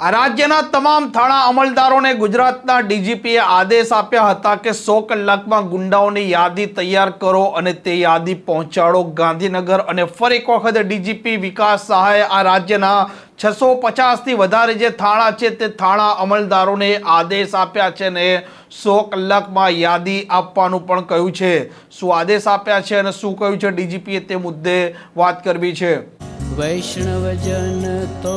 આ રાજ્યના તમામ થાણા અમલદારોને ગુજરાતના ડીજીપીએ આદેશ આપ્યા હતા કે સો કલાકમાં ગુંડાઓની યાદી તૈયાર કરો અને તે યાદી પહોંચાડો. ગાંધીનગર અને ફરી એક વખત ડીજીપી વિકાસ સહાયે આ રાજ્યના છસો પચાસથી વધારે જે થાણા છે તે થાણા અમલદારોને આદેશ આપ્યા છે ને સો કલાકમાં યાદી આપવાનું પણ કહ્યું છે. શું આદેશ આપ્યા છે અને શું કહ્યું છે ડીજીપીએ તે મુદ્દે વાત કરવી છે. વૈષ્ણવજન તો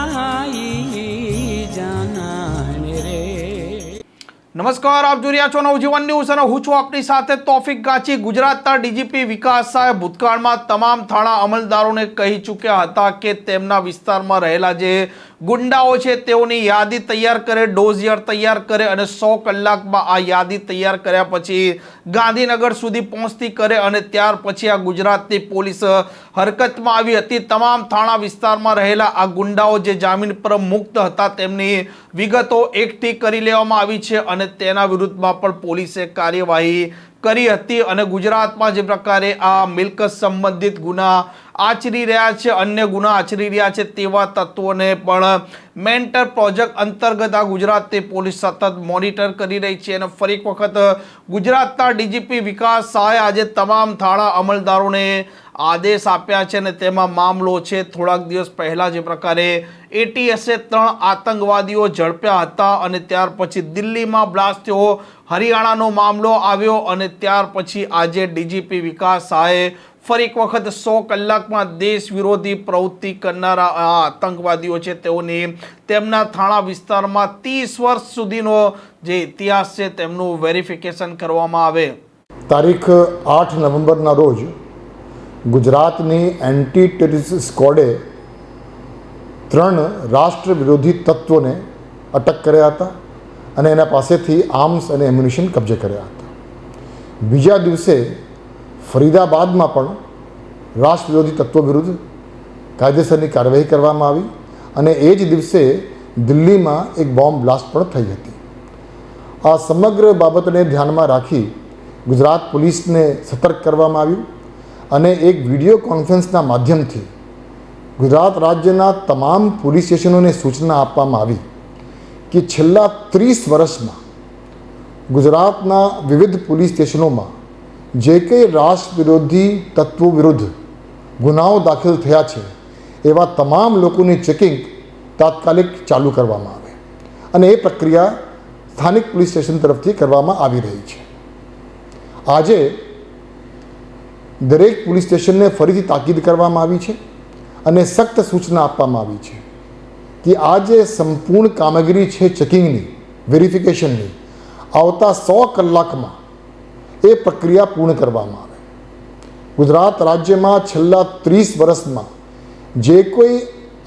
નમસ્કાર, આપ જોઈ રહ્યા છો નવજીવન ન્યૂઝ અને હું છું આપની સાથે તોફિક ગાચી. ગુજરાતના ડીજીપી વિકાસ સાહેબ ભૂતકાળમાં તમામ થાણા અમલદારોને કહી ચૂક્યા હતા કે તેમના વિસ્તારમાં રહેલા જે ગુંડાઓ છે તેઓની યાદી તૈયાર કરે ડોઝિયર તૈયાર કરે અને સો કલાકમાં આ યાદી તૈયાર કર્યા પછી ગાંધીનગર સુધી પહોંચતી કરે અને ત્યાર પછી આ ગુજરાતની પોલીસ હરકતમાં આવી હતી. તમામ થાણા વિસ્તારમાં રહેલા આ ગુંડાઓ જે જામીન પર મુક્ત હતા તેમની વિગતો એકઠી કરી લેવામાં આવી છે અને તેના વિરુદ્ધમાં પણ પોલીસે કાર્યવાહી કરી હતી અને ગુજરાતમાં જે પ્રકારે આ મિલકત સંબંધિત ગુના આચરી રહ્યા છે, અન્ય ગુના આચરી રહ્યા છે તેવા તત્વોને પણ મેન્ટર પ્રોજેક્ટ અંતર્ગત આ ગુજરાતની પોલીસ સતત મોનિટર કરી રહી છે અને ફરી એક વખત ગુજરાતના ડીજીપી વિકાસ સહાય આજે તમામ થાણા અમલદારોને આદેશ આપ્યા છે અને તેમાં મામલો છે. થોડાક દિવસ પહેલાં જે પ્રકારે એટીએસે ત્રણ આતંકવાદીઓ ઝડપ્યા હતા અને ત્યાર પછી દિલ્હીમાં બ્લાસ્ટ થયો. હરિયાણાનો મામલો આવ્યો અને ત્યાર પછી આજે ડીજીપી વિકાસ શાહે ફરી એક વખત સો કલાકમાં દેશ વિરોધી પ્રવૃત્તિ કરનારા આ આતંકવાદીઓ છે તેઓની તેમના થાણા વિસ્તારમાં ત્રીસ વર્ષ સુધીનો જે ઇતિહાસ છે તેમનું વેરિફિકેશન કરવામાં આવે. તારીખ આઠ નવેમ્બરના રોજ ગુજરાતની એન્ટી ટેરરિસ્ટ સ્કોડે ત્રણ રાષ્ટ્ર વિરોધી તત્વોને અટક કર્યા હતા અને એના પાસેથી આર્મ્સ અને એમ્યુનિશન કબજે કર્યા હતા. બીજા દિવસે ફરીદાબાદમાં પણ રાષ્ટ્ર વિરોધી તત્વો વિરુદ્ધ કાયદેસરની કાર્યવાહી કરવામાં આવી અને એ જ દિવસે દિલ્હીમાં એક બોમ્બ બ્લાસ્ટ પણ થઈ હતી. આ સમગ્ર બાબતને ધ્યાનમાં રાખી ગુજરાત પોલીસને સતર્ક કરવામાં આવ્યું. અને એક વીડિયો કોન્ફરન્સના માધ્યમથી ગુજરાત રાજ્યના તમામ પોલીસ સ્ટેશનોને સૂચના આપવામાં આવી કે છેલ્લા ત્રીસ વર્ષમાં ગુજરાતના વિવિધ પોલીસ સ્ટેશનોમાં જે કંઈ રાષ્ટ્ર વિરોધી તત્વો વિરુદ્ધ ગુનાઓ દાખલ થયા છે, એવા તમામ લોકોની ચેકિંગ તાત્કાલિક ચાલુ કરવામાં આવે અને એ પ્રક્રિયા સ્થાનિક પોલીસ સ્ટેશન તરફથી કરવામાં આવી રહી છે. આજે દરેક પોલીસ સ્ટેશનને ફરીથી તાકીદ કરવામાં આવી છે અને સખ્ત સૂચના આપવામાં આવી છે કે આ જે સંપૂર્ણ કામગીરી છે ચેકિંગની, વેરિફિકેશનની, આવતા સો કલાકમાં એ પ્રક્રિયા પૂર્ણ કરવામાં આવે. ગુજરાત રાજ્યમાં છેલ્લા ત્રીસ વર્ષમાં જે કોઈ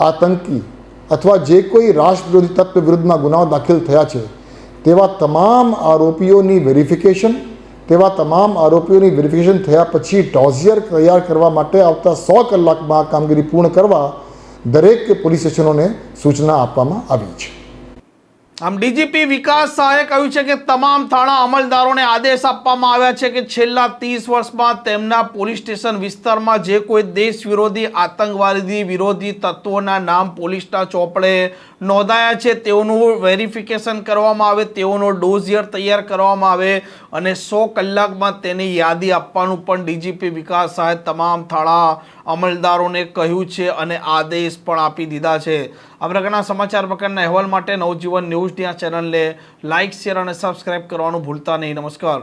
આતંકી અથવા જે કોઈ રાષ્ટ્ર વિરોધી તત્વ વિરુદ્ધમાં ગુનાઓ દાખલ થયા છે, તેવા તમામ આરોપીઓની વેરિફિકેશન તેવા તમામ આરોપીઓની વેરિફિકેશન થયા પછી ડોઝિયર તૈયાર કરવા માટે આવતા સો કલાકમાં આ કામગીરી પૂર્ણ કરવા દરેક પોલીસ સ્ટેશનોને સૂચના આપવામાં આવી છે. આમ ડીજીપી વિકાસ શાહે કહ્યું છે કે તમામ થાણા અમલદારોને આદેશ આપવામાં આવ્યા છે કે છેલ્લા ત્રીસ વર્ષમાં તેમના પોલીસ સ્ટેશન વિસ્તારમાં જે કોઈ દેશ વિરોધી, આતંકવાદી વિરોધી તત્વોના નામ પોલીસના ચોપડે નોંધાયા છે, તેઓનું વેરિફિકેશન કરવામાં આવે, તેઓનો ડોઝિયર તૈયાર કરવામાં આવે અને સો કલાકમાં તેની યાદી આપવાનું પણ ડીજીપી વિકાસ શાહે તમામ થાણા અમલદારોને કહ્યું છે અને આદેશ પણ આપી દીધા છે. આ સમાચાર પ્રકારના અહેવાલ માટે નવજીવન ન્યૂઝની આ ચેનલને લાઇક શેર અને સબસ્ક્રાઇબ કરવાનું ભૂલતા નહીં. નમસ્કાર.